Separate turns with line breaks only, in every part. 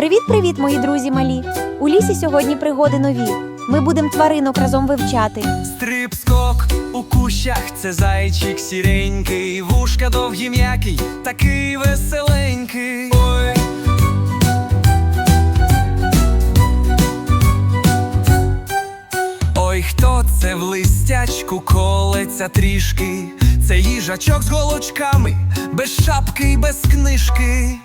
Привіт-привіт, мої друзі малі! У лісі сьогодні пригоди нові. Ми будемо тваринок разом вивчати.
Стрип-скок у кущах, це зайчик сіренький, вушка довгі м'який, такий веселенький. Ой. Ой, хто це в листячку колеться трішки? Це їжачок з голочками, без шапки й без книжки.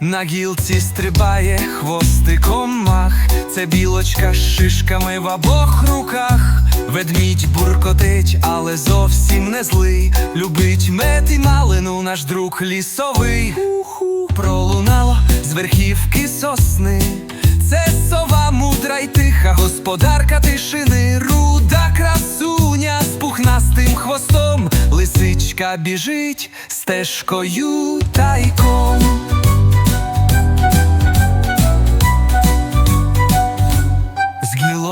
На гілці стрибає хвостиком мах, це білочка з шишками в обох руках. Ведмідь буркотить, але зовсім не злий. Любить мед і малину наш друг лісовий. Пролунало з верхівки сосни. Це сова мудра й тиха, господарка тишини, руда красуня з пухнастим хвостом. Лисичка біжить стежкою тайком.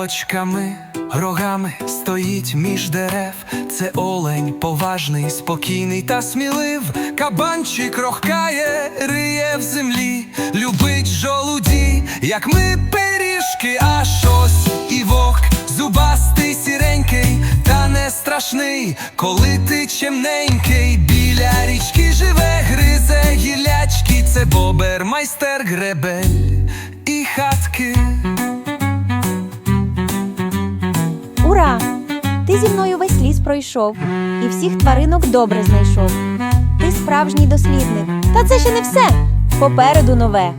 З гілочками, рогами стоїть між дерев. Це олень поважний, спокійний та смілив. Кабанчик рохкає, риє в землі, любить жолуді, як ми пиріжки, а щось і вовк, зубастий сіренький, та не страшний, коли ти чемненький. Біля річки живе, гризе гілячки. Це бобер, майстер гребель і хатки.
Зі мною весь ліс пройшов і всіх тваринок добре знайшов. Ти справжній дослідник. Та це ще не все. Попереду нове.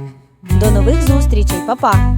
До нових зустрічей, па-па!